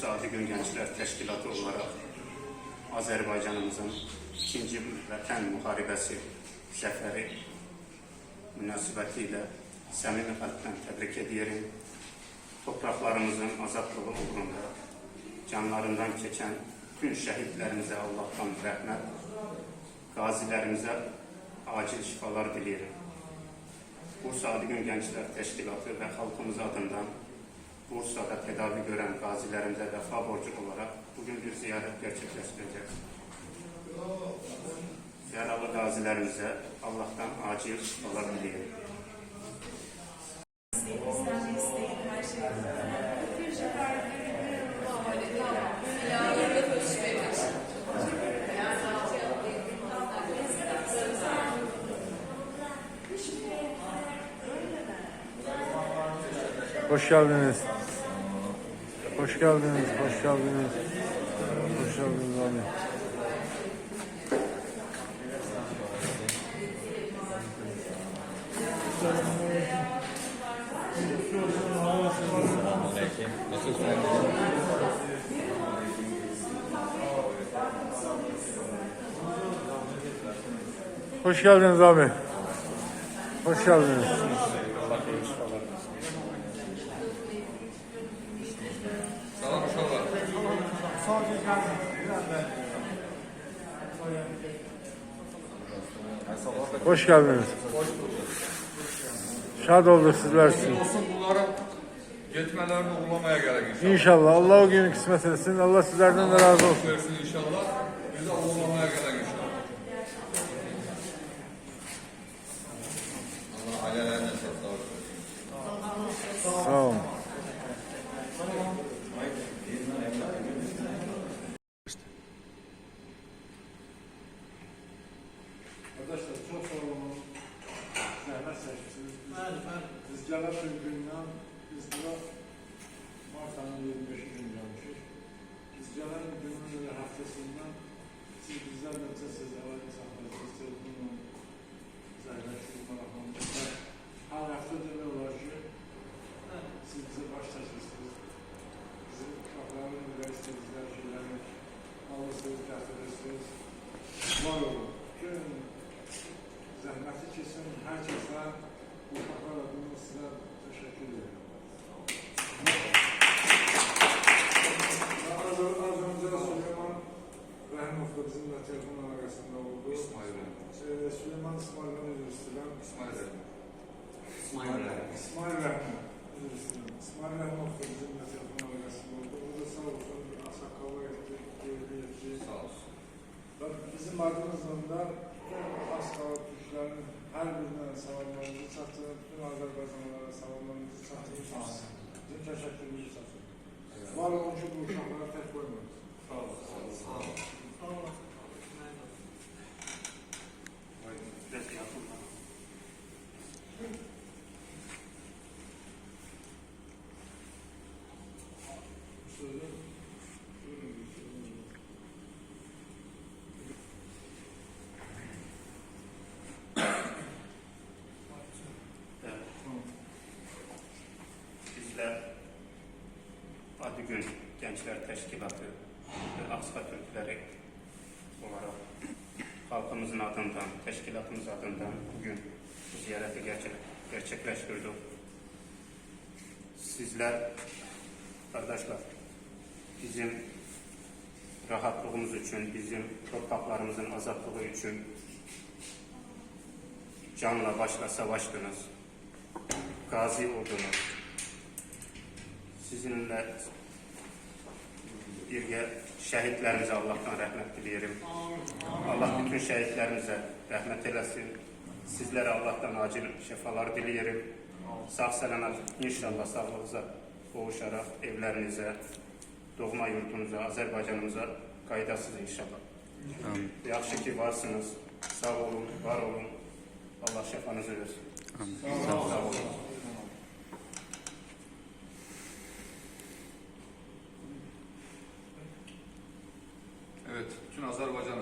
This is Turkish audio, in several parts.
Bursa Adıgün Gençler Teşkilatı olarak Azerbaycanımızın ikinci Vətən Müharibəsi zəfəri münasibətilə səmimi qəlbdən təbrik edirəm. Topraklarımızın azadlığı uğrunda canlarından keçən bütün şəhidlərimizə Allahdan rəhmət, qazilərimizə acil şifalar diləyirəm. Bursa Adıgün Gençler Teşkilatı ve halkımız adından Bursa'da tedavi gören gazilerimize vefa borcu olarak bugün bir ziyaret gerçekleştireceğiz. Yaralı gazilerimize Allah'tan acil şifalar dileyelim. Hoş geldiniz. Hoş geldiniz, hoş geldiniz. Hoş geldiniz abi. Hoş geldiniz abi. Hoş geldiniz. Hoş geldiniz. Şad olduk sizler için. Olsun bunların yetmelerini uğurlamaya gerek inşallah. İnşallah Allah o günü kısmet etsin. Allah sizlerden de razı olsun. Versin inşallah. Bize uğurlamaya gerek inşallah. Allah ailelerine sağlık versin. Sağ olun. Arkadaşlar çok sağ olun. Zəhmət çəkirsiniz. Biz, biz gələr gündən biz bura Mart ayının 25 gün gəlmişik. Biz gələn günün elə həftəsindən siz bizlər necə siz əlaqə saxlayırsınız, telefonla zəhmətsiz maraqlanmışsınız. Hər həftə demək olar ki, siz bizə baş çəkirsiniz. Bizim uşaqların belə istədikləri şeyləri alırsınız, gətirirsiniz. Var olun. Gün zəhməti keçsin, hər kəsə uşaqlar adına sizə Rəhimov da bizimlə telefon əlaqəsində oldu. İsmail Rəhimov. Ee, Süleyman İsmail'den özür istəyirəm. İsmail Rəhimov. İsmail Rəhimov. Özür istəyirəm. İsmail Rəhimov da bizimlə telefon əlaqəsində oldu. O da sağ olsun, Asakala etdi, geldi, etdi. Sağ olsun. Bizim adımızla da az qalıb türklərin hər birinə salamlarımızı çatdırır, bütün Azərbaycanlılara salamlarımızı çatdırırsınız. Bizim təşəkkürümüzü çatdırır. Var ki, bu qoymuyoruz. Sağ olun. Sağ olun. Adıgün Gençler Teşkilatı ve Aksa Türkleri olarak halkımızın adından, teşkilatımız adından bugün bu ziyareti gerçek, gerçekleştirdik. Sizler, kardeşler, bizim rahatlığımız için, bizim topraklarımızın azadlığı için canla başla savaştınız. Gazi oldunuz. Sizinle birgə şəhidlərimizə Allahdan rəhmət diləyirəm. Allah bütün şəhidlərimizə rəhmət eləsin. Sizlərə Allahdan acil şəfalar diləyirəm. Sağ salamat inşallah sağlığınıza qovuşaraq evlərinizə, doğma yurdunuza, Azərbaycanımıza qaydasınız inşallah. Yaxşı ki varsınız. Sağ olun, var olun. Allah şəfanızı versin. Sağ olun. Evet,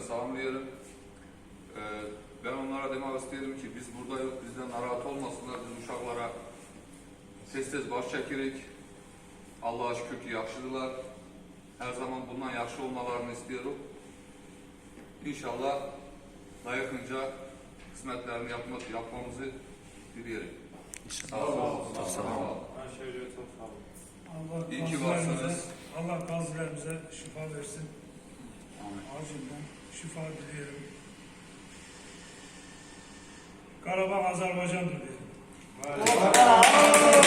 savunuyorum. Ee, ben onlara demek istedim ki biz burada yok bizden narahat olmasınlar biz uşaklara tez tez baş çekirik. Allah'a şükür ki yakşıdılar. Her zaman bundan yakşı olmalarını istiyorum. İnşallah daha yakınca kısmetlerini yapmak, yapmamızı dileyelim. Sağ olun. Sağ olun. Sağ olun. Sağ olun. Ben şöyle çok sağ olun. Allah İyi ki varsınız. Allah gazilerimize şifa versin. Amin. Acilden şifa diliyorum. Karabağ Azerbaycan'dır diyorum. Bravo.